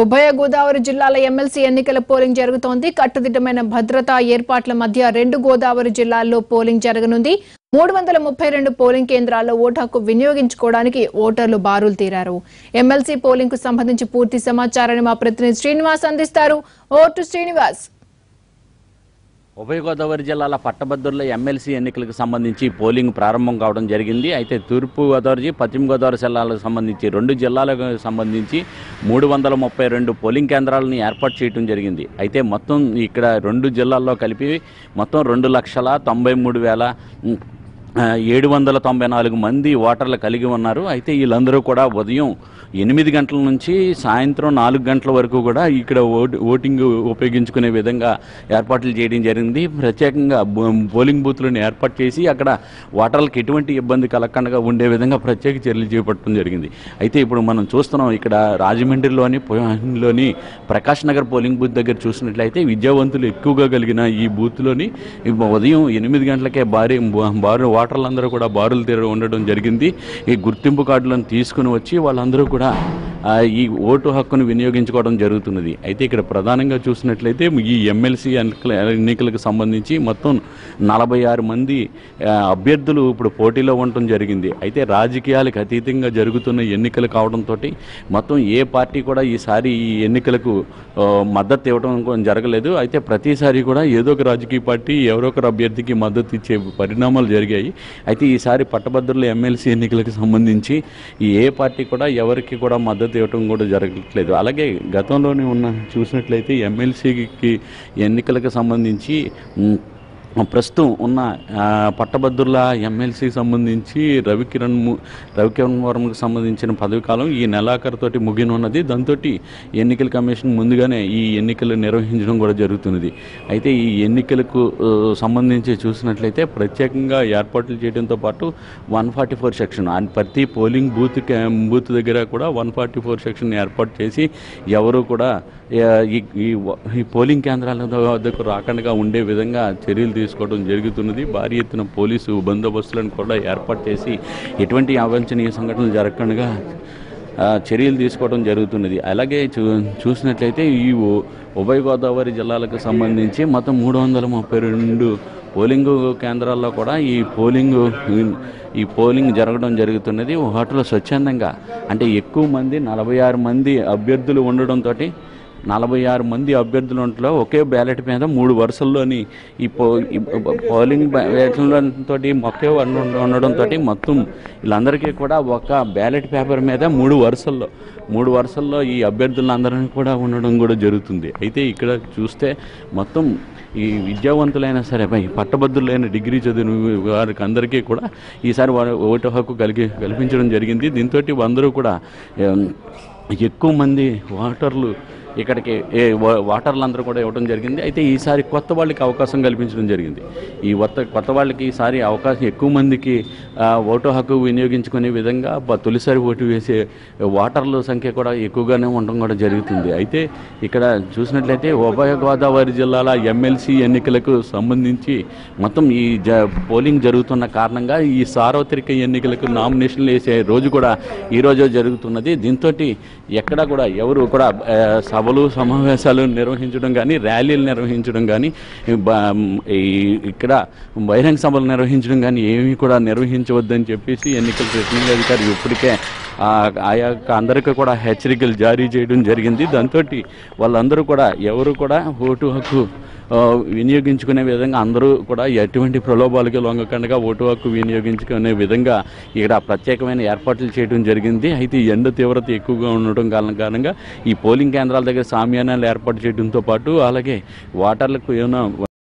ఉభయ గోదావరి జిల్లాల ఎమ్మెల్సీ ఎన్నికల పోలింగ్ జరుగుతోంది. కట్టుదిట్టమైన భద్రతా ఏర్పాట్ల మధ్య రెండు గోదావరి జిల్లాల్లో పోలింగ్ జరగనుంది. మూడు వందల ముప్పై రెండు పోలింగ్ కేంద్రాల్లో ఓటు హక్కు వినియోగించుకోవడానికి ఓటర్లు బారులు తీరారు. ఎమ్మెల్సీ పోలింగ్కు సంబంధించి పూర్తి సమాచారాన్ని మా ప్రతినిధి శ్రీనివాస్ అందిస్తారు. ఓటు శ్రీనివాస్. ఉభయ గోదావరి జిల్లాల పట్టభద్రుల ఎమ్మెల్సీ ఎన్నికలకు సంబంధించి పోలింగ్ ప్రారంభం కావడం జరిగింది. అయితే తూర్పు గోదావరి పశ్చిమ గోదావరి జిల్లాలకు సంబంధించి రెండు జిల్లాలకు సంబంధించి మూడు వందల ముప్పై రెండు పోలింగ్ కేంద్రాలను ఏర్పాటు చేయడం జరిగింది. అయితే మొత్తం ఇక్కడ రెండు జిల్లాల్లో కలిపి మొత్తం రెండు లక్షల తొంభై మూడు వేల ఏడు వందల తొంభై నాలుగు మంది ఓటర్లు కలిగి ఉన్నారు. అయితే వీళ్ళందరూ కూడా ఉదయం ఎనిమిది గంటల నుంచి సాయంత్రం నాలుగు గంటల వరకు కూడా ఇక్కడ ఓటింగ్ ఉపయోగించుకునే విధంగా ఏర్పాట్లు చేయడం జరిగింది. ప్రత్యేకంగా బో- పోలింగ్ బూత్లను ఏర్పాటు చేసి అక్కడ ఓటర్లకు ఎటువంటి ఇబ్బంది కలగకుండా ఉండే విధంగా ప్రత్యేక చర్యలు చేపట్టడం జరిగింది. అయితే ఇప్పుడు మనం చూస్తున్నాం ఇక్కడ రాజమండ్రిలోని లోని ప్రకాష్ నగర్ పోలింగ్ బూత్ దగ్గర చూసినట్లయితే విద్యావంతులు ఎక్కువగా కలిగిన ఈ బూత్లోని ఉదయం ఎనిమిది గంటలకే భారీ భారీ ఓటర్లందరూ కూడా బారులు తీరు ఉండడం జరిగింది. ఈ గుర్తింపు కార్డులను తీసుకుని వచ్చి వాళ్ళందరూ కూడా ఈ ఓటు హక్కును వినియోగించుకోవడం జరుగుతున్నది. అయితే ఇక్కడ ప్రధానంగా చూసినట్లయితే ఈ ఎమ్మెల్సీ ఎన్నికలకు సంబంధించి మొత్తం నలభై ఆరు మంది అభ్యర్థులు ఇప్పుడు పోటీలో ఉండటం జరిగింది. అయితే రాజకీయాలకు అతీతంగా జరుగుతున్న ఎన్నికలు కావడంతో మొత్తం ఏ పార్టీ కూడా ఈసారి ఈ ఎన్నికలకు మద్దతు ఇవ్వడం జరగలేదు. అయితే ప్రతిసారి కూడా ఏదో ఒక రాజకీయ పార్టీ ఎవరో ఒకరు అభ్యర్థికి మద్దతు ఇచ్చే పరిణామాలు జరిగాయి. అయితే ఈసారి పట్టభద్రుల ఎమ్మెల్సీ ఎన్నికలకు సంబంధించి ఈ ఏ పార్టీ కూడా ఎవరికి కూడా మద్దతు ఇవ్వడం కూడా జరగట్లేదు. అలాగే గతంలోనే ఉన్న చూసినట్లయితే ఎమ్మెల్సీకి ఎన్నికలకు సంబంధించి ప్రస్తుతం ఉన్న పట్టభద్రుల ఎమ్మెల్సీకి సంబంధించి రవికిరణ్ ము- రవికిరణ్ వర్మకు సంబంధించిన పదవి కాలం ఈ నెలాఖరుతోటి ముగినున్నది దాంతో ఎన్నికల కమిషన్ ముందుగానే ఈ ఎన్నికలు నిర్వహించడం కూడా జరుగుతున్నది. అయితే ఈ ఎన్నికలకు సంబంధించి చూసినట్లయితే ప్రత్యేకంగా ఏర్పాట్లు చేయడంతో పాటు వన్ ఫార్టీ ఫోర్ సెక్షన్ ప్రతి పోలింగ్ బూత్ బూత్ దగ్గర కూడా వన్ ఫార్టీ ఫోర్ సెక్షన్ ఏర్పాటు చేసి ఎవరు కూడా ఈ ఈ ఈ పోలింగ్ కేంద్రాల వద్దకు రాకుండా ఉండే విధంగా చర్యలు తీసుకోవడం జరుగుతున్నది. భారీ ఎత్తున పోలీసు బందోబస్తులను కూడా ఏర్పాటు చేసి ఎటువంటి అవాంఛనీయ సంఘటనలు జరగకుండా చర్యలు తీసుకోవడం జరుగుతున్నది. అలాగే చూ చూసినట్లయితే ఈ ఉభయ గోదావరి జిల్లాలకు సంబంధించి మొత్తం మూడు వందల ముప్పై రెండు పోలింగ్ కేంద్రాల్లో కూడా ఈ పోలింగ్ ఈ పోలింగ్ జరగడం జరుగుతున్నది. ఓటర్లు స్వచ్ఛందంగా అంటే ఎక్కువ మంది నలభై ఆరు మంది అభ్యర్థులు ఉండడంతో నలభై ఆరు మంది అభ్యర్థులంటలో ఒకే బ్యాలెట్ మీద మూడు వరుసల్లోని ఈ పో పోలింగ్ బ్యాలెట్లతో ఒకే ఉండడంతో మొత్తం వీళ్ళందరికీ కూడా ఒక బ్యాలెట్ పేపర్ మీద మూడు వరుసల్లో మూడు వరుసల్లో ఈ అభ్యర్థులందరినీ కూడా ఉండడం కూడా జరుగుతుంది. అయితే ఇక్కడ చూస్తే మొత్తం ఈ విద్యావంతులైనా సరే పట్టభద్రులైన డిగ్రీ చదివిన వారికి అందరికీ కూడా ఈసారి వారి ఓటు హక్కు కలిగి కల్పించడం జరిగింది. దీంతో అందరూ కూడా ఎక్కువ మంది ఓటర్లు ఇక్కడికి ఏ వాటర్లు అందరూ కూడా ఇవ్వడం జరిగింది. అయితే ఈసారి కొత్త వాళ్ళకి అవకాశం కల్పించడం జరిగింది. ఈ కొత్త కొత్త వాళ్ళకి ఈసారి అవకాశం ఎక్కువ మందికి ఓటు హక్కు వినియోగించుకునే విధంగా తొలిసారి ఓటు వేసే వాటర్ల సంఖ్య కూడా ఎక్కువగానే ఉండడం కూడా జరుగుతుంది. అయితే ఇక్కడ చూసినట్లయితే ఉభయ గోదావరి జిల్లాల ఎమ్మెల్సీ ఎన్నికలకు సంబంధించి మొత్తం ఈ జ పోలింగ్ జరుగుతున్న కారణంగా ఈ సార్వత్రిక ఎన్నికలకు నామినేషన్లు వేసే రోజు కూడా ఈ జరుగుతున్నది. దీంతో ఎక్కడ కూడా ఎవరు కూడా సభలు సమావేశాలు నిర్వహించడం కానీ ర్యాలీలు నిర్వహించడం కానీ ఈ ఇక్కడ బహిరంగ సభలు నిర్వహించడం కానీ ఏమీ కూడా నిర్వహించవద్దని చెప్పేసి ఎన్నికల రిటర్నింగ్ అధికారి ఇప్పటికే ఆయా అందరికీ కూడా హెచ్చరికలు జారీ చేయడం జరిగింది. దాంతో వాళ్ళందరూ కూడా ఎవరు కూడా ఓటు హక్కు వినియోగించుకునే విధంగా అందరూ కూడా ఎటువంటి ప్రలోభాలకి లొంగకుండా ఓటు హక్కు వినియోగించుకునే విధంగా ఇక్కడ ప్రత్యేకమైన ఏర్పాట్లు చేయడం జరిగింది. అయితే ఎండ తీవ్రత ఎక్కువగా ఉండటం కారణం కారణంగా ఈ పోలింగ్ కేంద్రాల దగ్గర సామ్యానాలు ఏర్పాటు చేయడంతో పాటు అలాగే ఓటర్లకు ఏమైనా